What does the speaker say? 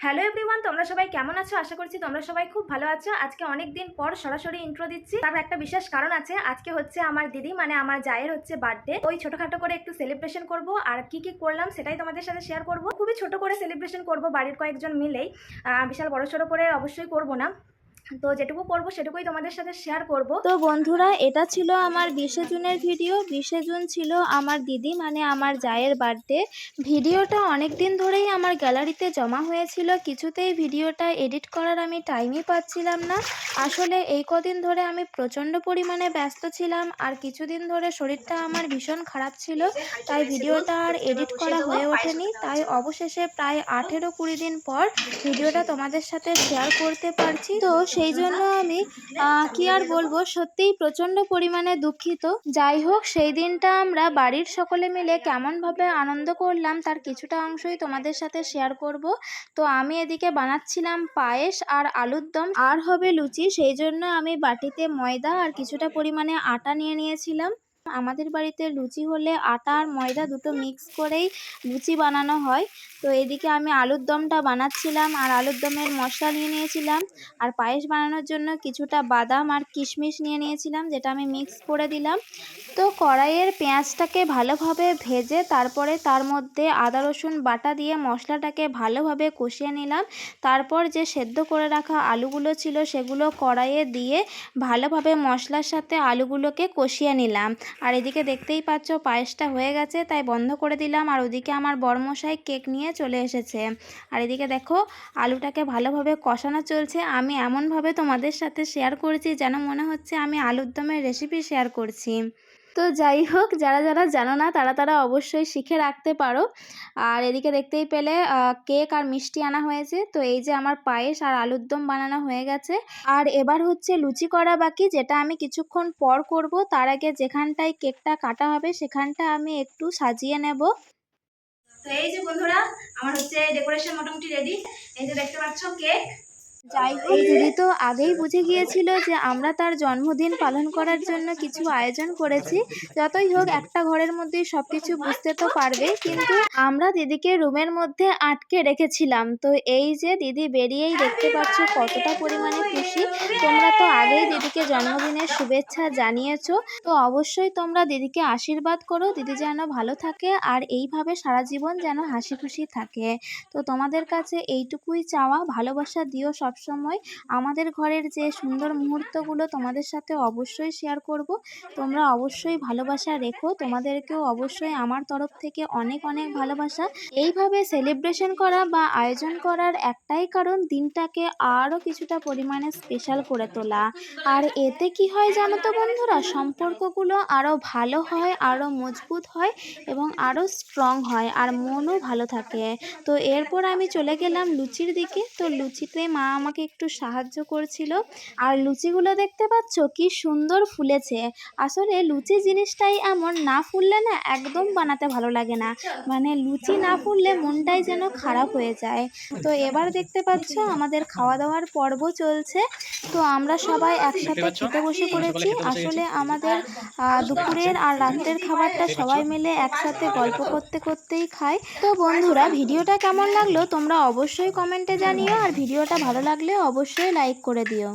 Hello everyone তোমরা সবাই কেমন আছো? আশা করছি তোমরা সবাই খুব ভালো আছো। আজকে অনেক দিন পর সরাসরি ইন্ট্রো দিচ্ছি। তার একটা বিশেষ কারণ আছে। আজকে হচ্ছে আমার দিদি মানে আমার জায়ের হচ্ছে বার্থডে ওই ছোটখাটো করে একটু সেলিব্রেশন করব। আর কি কি করলাম সেটাই তোমাদের সাথে শেয়ার করব। খুবই ছোট করে সেলিব্রেশন করব বাড়ির কয়েকজন মিলেই। বিশাল বড় সড়ো করে অবশ্যই করব না। তো যেটুকু করব সেটুকুই তোমাদের সাথে শেয়ার করব। তো বন্ধুরা, এটা ছিল আমার বিশে জুনের ভিডিও বিশে জুন ছিল আমার দিদি মানে আমার জায়ের বার্থডে ভিডিওটা অনেক দিন ধরেই আমার গ্যালারিতে জমা হয়েছিল। কিছুতেই ভিডিওটা এডিট করার আমি টাইমই পাচ্ছিলাম না। আসলে এই কদিন ধরে আমি প্রচণ্ড পরিমাণে ব্যস্ত ছিলাম, আর কিছুদিন ধরে শরীরটা আমার ভীষণ খারাপ ছিল। তাই ভিডিওটা আর এডিট করা হয়ে ওঠেনি। তাই অবশেষে প্রায় আঠেরো কুড়ি দিন পর ভিডিওটা তোমাদের সাথে শেয়ার করতে পারছি। তো সেই জন্য আমি কি আর বলব? সত্যিই প্রচণ্ড পরিমাণে দুঃখিত। যাই হোক সেই দিনটা আমরা বাড়ির সকলে মিলে কেমনভাবে আনন্দ করলাম তার কিছুটা অংশই তোমাদের সাথে শেয়ার করব। তো আমি এদিকে বানাচ্ছিলাম পায়েস আর আলুর দম। আর হবে লুচি সেই জন্য আমি বাটিতে ময়দা আর কিছুটা পরিমাণে আটা নিয়ে নিয়েছিলাম। আমাদের বাড়িতে লুচি হলে আটা আর ময়দা দুটো মিক্স করেই লুচি বানানো হয়। তো এদিকে আমি আলুর দমটা বানাচ্ছিলাম আর আলুর দমের মশলা নিয়ে নিয়েছিলাম। আর পায়েস বানানোর জন্য কিছুটা বাদাম আর কিশমিশ নিয়ে নিয়েছিলাম, যেটা আমি মিক্স করে দিলাম। তো কড়াইয়ের পেঁয়াজটাকে ভালোভাবে ভেজে তারপরে তার মধ্যে আদা, রসুন বাটা দিয়ে মশলাটাকে ভালোভাবে কষিয়ে নিলাম। তারপর যে সেদ্ধ করে রাখা আলুগুলো ছিল সেগুলো কড়াইয়ে দিয়ে ভালোভাবে মশলার সাথে আলুগুলোকে কষিয়ে নিলাম। আর এদিকে দেখতেই পাচ্ছ পায়েসটা হয়ে গেছে, তাই বন্ধ করে দিলাম। আর ওদিকে আমার বরমশাই কেক নিয়ে চলে এসেছে। আর এদিকে দেখো, আলুটাকে ভালোভাবে কষানো চলছে। আমি এমনভাবে তোমাদের সাথে শেয়ার করছি যেন মনে হচ্ছে আমি আলুর দমের রেসিপি শেয়ার করছি। তো যাই হোক, যারা যারা জানো না, তারা তারা অবশ্যই শিখে রাখতে পারো। আর এদিকে দেখতেই পেলে কেক আর মিষ্টি আনা হয়েছে। তো এই যে আমার পায়েস আর আলুর দম বানানো হয়ে গেছে। আর এবার হচ্ছে লুচি করা বাকি, যেটা আমি কিছুক্ষণ পর করব। তার আগে যেখানটায় কেকটা কাটা হবে, সেখানটা আমি একটু সাজিয়ে নেব। তো এই যে বন্ধুরা, আমার হচ্ছে ডেকোরেশন মোটামুটি রেডি এই যে দেখতে পাচ্ছ, কেক। তো আগেই বুঝে গিয়েছিল যে আমরা তার জন্মদিন পালন করার জন্য কিছু আয়োজন করেছি। যতই হোক একটা ঘরের মধ্যেই সব কিছু বুঝতে তো পারবে। কিন্তু আমরা দিদিকে রুমের মধ্যে আটকে রেখেছিলাম। তো এই যে দিদি বেরিয়েই দেখতে পাচ্ছ কতটা পরিমাণে খুশি। তোমরা তো আগেই দিদিকে জন্মদিনের শুভেচ্ছা জানিয়েছো। তো অবশ্যই তোমরা দিদিকে আশীর্বাদ করো। দিদি যেন ভালো থাকে আর এইভাবে সারা জীবন যেন হাসি খুশি থাকে। তো তোমাদের কাছে এইটুকুই চাওয়া। ভালোবাসা দিও সবসময় আমাদের ঘরের যে সুন্দর মুহূর্তগুলো তোমাদের সাথে অবশ্যই শেয়ার করব। তোমরা অবশ্যই ভালোবাসা রেখো। তোমাদেরকেও অবশ্যই আমার তরফ থেকে অনেক অনেক ভালোবাসা। এইভাবে সেলিব্রেশন করা বা আয়োজন করার একটাই কারণ দিনটাকে আরও কিছুটা পরিমাণে স্পেশাল করে তোলা। আর এতে কি হয় জানো তো বন্ধুরা? সম্পর্কগুলো আরও ভালো হয়, আরও মজবুত হয় এবং আরও স্ট্রং হয়, আর মনও ভালো থাকে। তো এরপর আমি চলে গেলাম লুচির দিকে। তো লুচিতে মা আমাকে একটু সাহায্য করছিল। আর লুচিগুলো দেখতে পাচ্ছ? কি সুন্দর ফুলেছে। আসলে লুচি জিনিসটাই এমন না ফুললে না একদম বানাতে ভালো লাগে না। মানে লুচি না ফুললে মনটাই যেন খারাপ হয়ে যায়। তো এবার দেখতে পাচ্ছ আমাদের খাওয়া দাওয়ার পর্ব চলছে। তো আমরা সবাই একসাথে খেতে বসে পড়েছি আসলে আমাদের দুপুরের আর রাত্রের খাবারটা সবাই মিলে একসাথে গল্প করতে করতেই খাই। তো বন্ধুরা ভিডিওটা কেমন লাগল তোমরা অবশ্যই কমেন্টে জানিও। আর ভিডিওটা ভালো লাগলে অবশ্যই লাইক করে দিও।